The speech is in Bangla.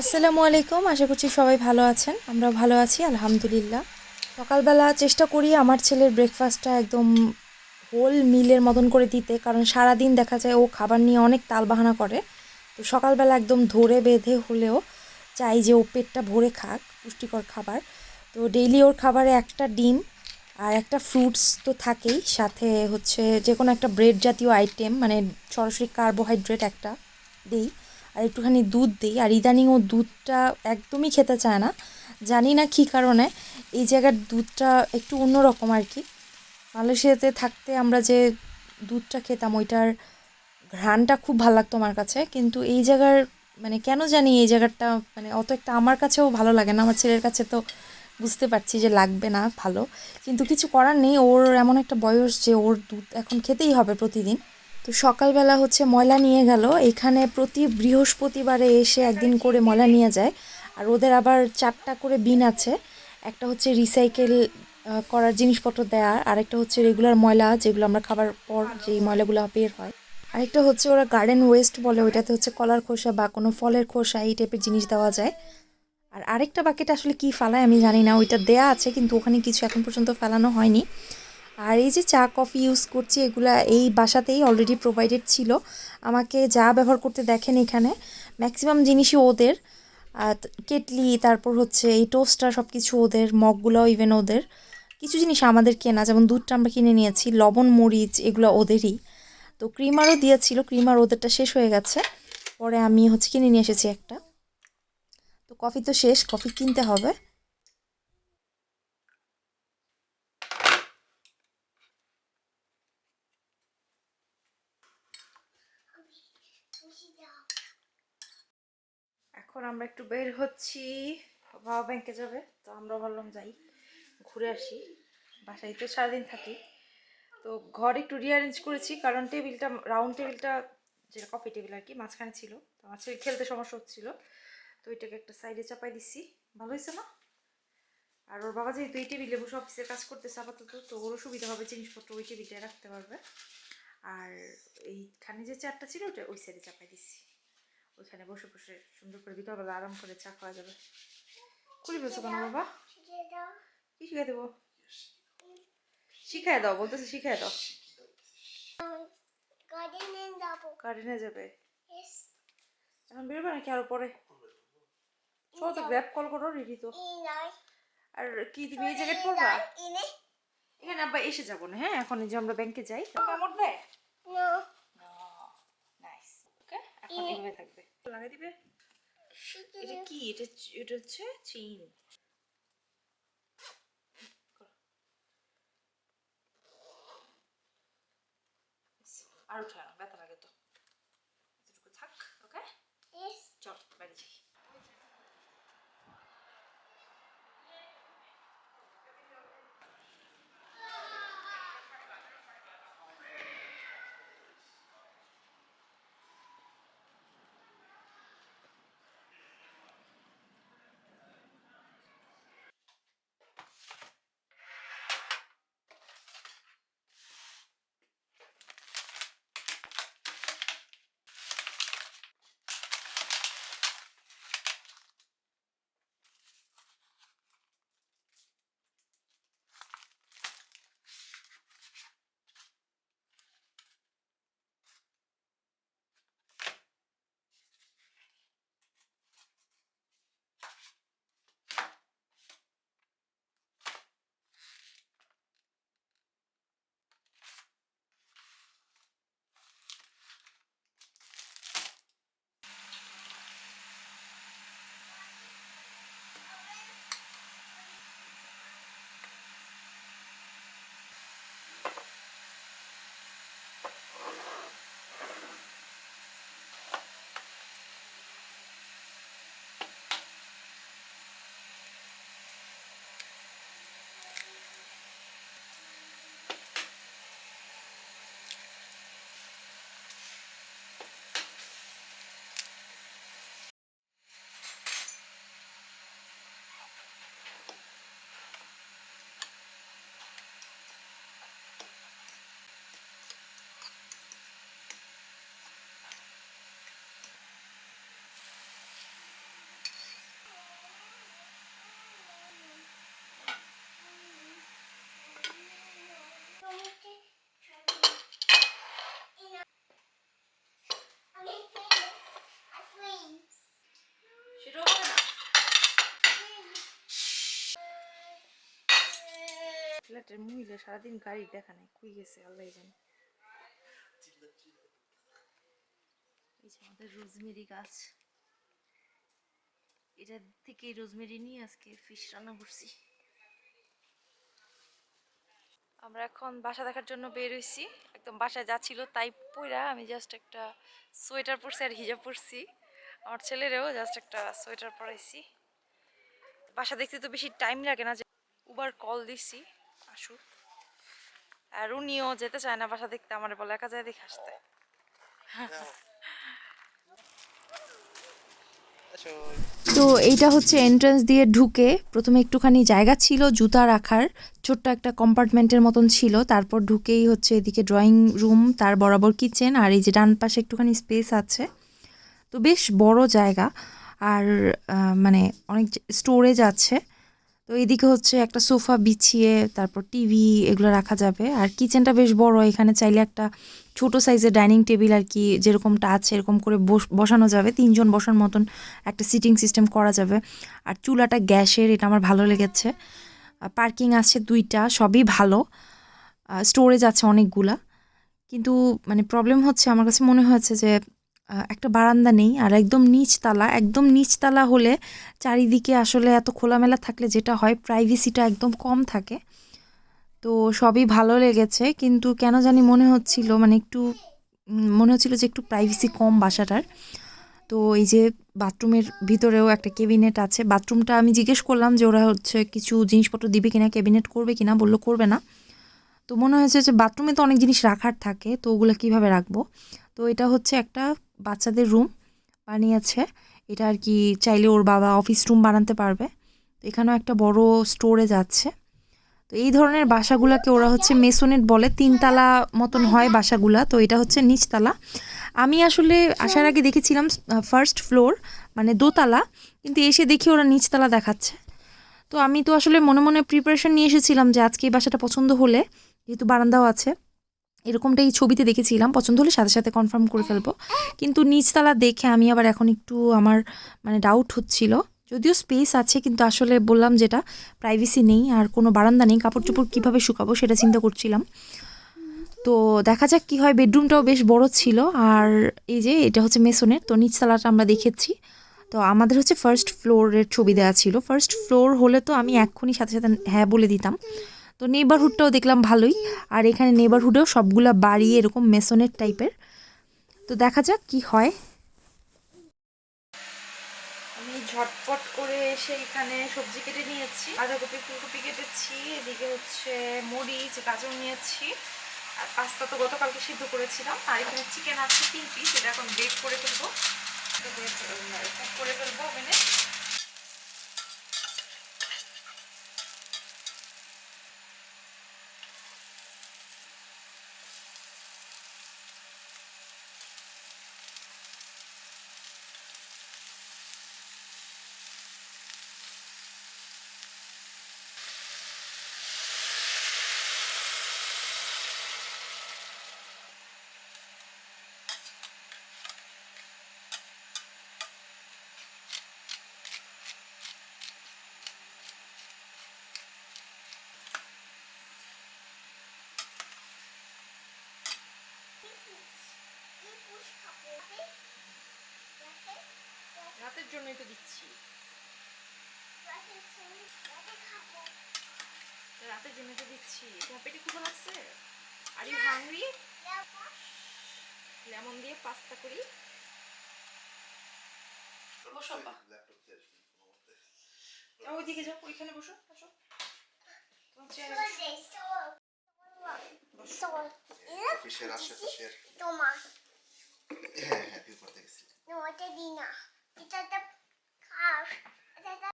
আসসালামু আলাইকুম, আশা করছি সবাই ভালো আছেন। আমরা ভালো আছি, আলহামদুলিল্লাহ। সকালবেলা চেষ্টা করি আমার ছেলের ব্রেকফাস্টটা একদম হোল মিলের মতন করে দিতে, কারণ সারা দিন দেখা যায় ও খাবার নিয়ে অনেক তালবাহানা করে। তো সকালবেলা একদম ধরে বেঁধে হলেও চাই যে ও পেটটা ভরে খাক, পুষ্টিকর খাবার। তো ডেইলি ওর খাবারে একটা ডিম আর একটা ফ্রুটস তো থাকেই, সাথে হচ্ছে যে কোনো একটা ব্রেড জাতীয় আইটেম মানে সরাসরি কার্বোহাইড্রেট একটা দিই। আর একটুখানি দুধ দিই। আর ইদানিং ও দুধটা একদমই খেতে চায় না। জানি না কী কারণে। এই জায়গার দুধটা একটু অন্যরকম আর কি। মালয়েশিয়াতে থাকতে আমরা যে দুধটা খেতাম, ওইটার ঘ্রাণটা খুব ভালো লাগতো আমার কাছে। কিন্তু এই জায়গার মানে কেন জানি এই জায়গাটা মানে অত একটা আমার কাছেও ভালো লাগে না। আমার ছেলের কাছে তো বুঝতে পারছি যে লাগবে না, ভালো। কিন্তু কিছু করার নেই। ওর এমন একটা বয়স যে ওর দুধ এখন খেতেই হবে প্রতিদিন। তো সকালবেলা হচ্ছে ময়লা নিয়ে গেল। এখানে প্রতি বৃহস্পতিবারে এসে একদিন করে ময়লা নিয়ে যায়। আর ওদের আবার চারটা করে বিন আছে। একটা হচ্ছে রিসাইকেল করার জিনিসপত্র দেওয়া আরেকটা হচ্ছে রেগুলার ময়লা, যেগুলো আমরা খাবার পর যেই ময়লাগুলো বের হয়। আরেকটা হচ্ছে ওরা গার্ডেন ওয়েস্ট বলে, ওইটাতে হচ্ছে কলার খোসা বা কোনো ফলের খোসা এই টাইপের জিনিস দেওয়া যায়। আর আরেকটা বাকেট আসলে কি ফালায় আমি জানি না। ওইটা দেয়া আছে, কিন্তু ওখানে কিছু এখন পর্যন্ত ফেলানো হয়নি। আর এই যে চা, কফি ইউজ করছি, এগুলা এই বাসাতেই অলরেডি প্রোভাইডেড ছিল। আমাকে যা ব্যবহার করতে দেখেন এখানে ম্যাক্সিমাম জিনিসই ওদের। কেটলি, তারপর হচ্ছে এই টোস্টার সব কিছু ওদের, মগগুলোও ইভেন ওদের। কিছু জিনিস আমাদের কেনা, যেমন দুধটা আমরা কিনে নিয়েছি, লবণ, মরিচ, এগুলো ওদেরই। তো ক্রিমারও দিয়েছিল ক্রিমার ওদেরটা শেষ হয়ে গেছে। পরে আমি হচ্ছে কিনে নিয়ে এসেছি একটা। তো কফি তো শেষ কফি কিনতে হবে। এখন আমরা একটু বের হচ্ছি। বাবা ব্যাংকে যাবে, তো আমরা ভাবলাম যাই, ঘুরে আসি। বাসায় তো সারাদিন থাকি। তো ঘর একটু রিঅ্যারেঞ্জ করেছি, কারণ টেবিলটা রাউন্ড টেবিলটা, যেটা কফি টেবিল আর কি, মাঝখানে ছিল। তো আমার ছেলে খেলতে সমস্যা হচ্ছিল, তো ওইটাকে একটা সাইডে চাপাই দিচ্ছি ভালো হয়েছে না? আর ওর বাবা যেহেতু এই টেবিলে বসে অফিসের কাজ করতেছে আপাতত, তো ওরও সুবিধা হবে, জিনিসপত্র ওই টেবিলটায় রাখতে পারবে। আর এইখানে যে চেয়ারটা ছিল ওটা ওই সাইডে চাপাই দিচ্ছি ওইখানে বসে বসে সুন্দর করে বিকালবেলা আরাম করে চা খাওয়া যাবে খুলে ফেলছো কেন বাবা কি শিখাই দেবো শিখাই দাও বলতেছে শিখাই দাও গার্ডেনে যাব এখন বেরোবে নাকি আরও পরে চলো তো গ্র্যাব কল করো রেডি তো আর কি তুমি এই পড়বা ইনে এখানে আব্বা এসে যাব না হ্যাঁ? এখন যে আমরা ব্যাংকে যাই। কামড় দেয় নো নাইস ওকে এখন এভাবে থাকবে। লাগাই দিবে? এটা কি? এটা এটা হচ্ছে চিন আর উঠে ফ্ল্যাটের মহিলা সারাদিন গাড়ি দেখা নাই কুই গেছে আল্লাহ জানে। এই যে আমাদের রোজমেরি গাছ। এটা থেকে রোজমেরি নিয়ে আজকে ফিশ রান্না করছি। আমরা এখন বাসা দেখার জন্য বের হইছি। একদম বাসায় যাচ্ছিল তাই পইরা আমি জাস্ট একটা সোয়েটার পরছি আর হিজাব পরছি। আমার ছেলেরেও জাস্ট একটা সোয়েটার পরাইছি। বাসা দেখতে তো বেশি টাইম লাগে না যে উবার কল দিছি। আসুক। আর উনিও যেতে চায় না বাসা দেখতে, আমার বলে একা যায় দেখে আসতে। তো এইটা হচ্ছে এন্ট্রান্স দিয়ে ঢুকে প্রথমে একটুখানি জায়গা ছিল জুতা রাখার, ছোট্ট একটা কম্পার্টমেন্টের মতন ছিল। তারপর ঢুকেই হচ্ছে এদিকে ড্রয়িং রুম তার বরাবর কিচেন আর এই যে ডান পাশে একটুখানি স্পেস আছে। তো বেশ বড় জায়গা। আর মানে অনেক স্টোরেজ আছে। তো এইদিকে হচ্ছে একটা সোফা বিছিয়ে তারপর টিভি এগুলো রাখা যাবে। আর কিচেনটা বেশ বড়, এখানে চাইলে একটা ছোট সাইজের ডাইনিং টেবিল আর কি যেরকমটা আছে এরকম করে বস- বসানো যাবে। তিনজন বসার মতন একটা সিটিং সিস্টেম করা যাবে। আর চুলাটা গ্যাসের, এটা আমার ভালো লেগেছে। পার্কিং আছে দুইটা, সবই ভালো। স্টোরেজ আছে অনেকগুলা। কিন্তু মানে প্রবলেম হচ্ছে, আমার কাছে মনে হয়েছে যে একটা বারান্দা নেই আর একদম নিচতলা একদম নিচতলা হলে চারিদিকে আসলে এত খোলামেলা থাকলে যেটা হয় প্রাইভেসিটা একদম কম থাকে। তো সবই ভালো লেগেছে কিন্তু কেন জানি মনে হচ্ছিল মানে একটু, মনে হচ্ছিল যে একটু প্রাইভেসি কম বাসাটার। তো এই যে বাথরুমের ভিতরেও একটা কেবিনেট আছে। বাথরুমটা আমি জিজ্ঞেস করলাম যে ওরা হচ্ছে কিছু জিনিসপত্র দিবে কিনা ক্যাবিনেট করবে কিনা? বলল করবে না। তো মনে হয়েছে যে বাথরুমে তো অনেক জিনিস রাখার থাকে, তো ওগুলো কীভাবে রাখব? তো এটা হচ্ছে একটা বাচ্চাদের রুম বানিয়েছে। এটা আর কি চাইলে ওর বাবা অফিস রুম বানাতে পারবে। তো এখানেও একটা বড় স্টোরেজ আছে তো এই ধরনের বাসাগুলোকে ওরা হচ্ছে মেসোনেট বলে। তিনতলা মতন হয় বাসাগুলা। তো এটা হচ্ছে নিচতলা। আমি আসলে আসার আগে দেখেছিলাম ফার্স্ট ফ্লোর মানে দোতলা। কিন্তু এসে দেখি ওরা নিচতলা দেখাচ্ছে। তো আমি তো আসলে মনে মনে প্রিপারেশন নিয়ে এসেছিলাম যে আজকে এই বাসাটা পছন্দ হলে, যেহেতু বারান্দাও আছে। এরকমটা এই ছবিতে দেখেছিলাম, পছন্দ হলে সাথে সাথে কনফার্ম করে ফেলব। কিন্তু নিচতলা দেখে আমি আবার এখন একটু আমার মানে ডাউট হচ্ছিল। যদিও স্পেস আছে, কিন্তু আসলে বললাম যেটা প্রাইভেসি নেই, আর কোনো বারান্দা নেই কাপড় চোপড় কীভাবে শুকাবো সেটা চিন্তা করছিলাম। তো দেখা যাক কি হয় বেডরুমটাও বেশ বড় ছিল, আর এই যে এটা হচ্ছে মেসনের তো নিচতলাটা আমরা দেখেছি। তো আমাদের হচ্ছে ফার্স্ট ফ্লোরের ছবি দেওয়া ছিল। ফার্স্ট ফ্লোর হলে তো আমি এক্ষুনি সাথে সাথে হ্যাঁ বলে দিতাম। তো নেবারহুডটাও দেখলাম ভালোই। আর এখানে নেবারহুডেও সবগুলা বাড়ি এরকম মেসনের টাইপের তো দেখা যাক কি হয়। আমি ঝটপট করে এসে এখানে সবজি কেটে নিয়েছি। বাঁধাকপি, ফুলকপি কেটেছি। এদিকে হচ্ছে মরিচ, গাজর নিয়েছি। আর পাস্তা তো গতকালকে সিদ্ধ করেছিলাম। আর এখানে চিকেন আছে, তিন পিস এটা এখন বেক করে ফেলব। করে ফেলব ওভেনে রাতের জন্যই তো দিচ্ছি। রাতের জন্য তো দিচ্ছি। তোমার পেটে ক্ষুধা লাগছে? আর ইউ হাংরি লেমন দিয়ে পাস্তা করি। বসো ওইদিকে যাও ওইখানে বসো বসো। তোমার চেয়ারে বসো। তোমার হ্যাঁ হ্যাঁ ভিউ করতে গেছি ওটা দিই না এটা তো খাস